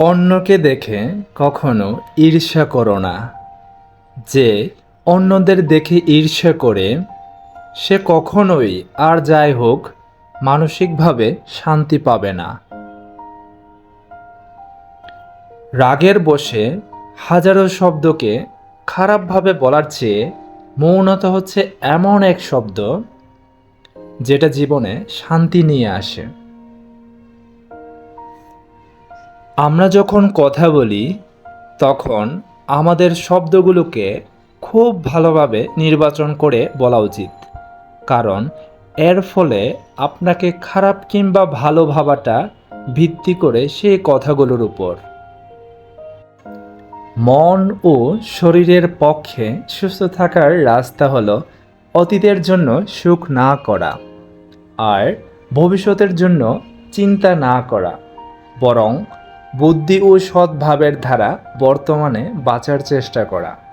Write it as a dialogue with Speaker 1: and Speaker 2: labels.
Speaker 1: অন্যকে দেখে কখনো ঈর্ষা করো না। যে অন্যদের দেখে ঈর্ষা করে, সে কখনোই আর যাই হোক মানসিকভাবে শান্তি পাবে না। রাগের বসে হাজারো শব্দকে খারাপভাবে বলার চেয়ে মৌনতা হচ্ছে এমন এক শব্দ, যেটা জীবনে শান্তি নিয়ে আসে। আমরা যখন কথা বলি, তখন আমাদের শব্দগুলোকে খুব ভালোভাবে নির্বাচন করে বলা উচিত। কারণ এর ফলে আপনাকে খারাপ কিংবা ভালো ভাবাটা ভিত্তি করে সেই কথাগুলোর উপর। মন ও শরীরের পক্ষে সুস্থ থাকার রাস্তা হলো অতীতের জন্য সুখ না করা আর ভবিষ্যতের জন্য চিন্তা না করা। বরং বুদ্ধি ও সদ্ভাবের ধারা বর্তমানে বাঁচার চেষ্টা করা।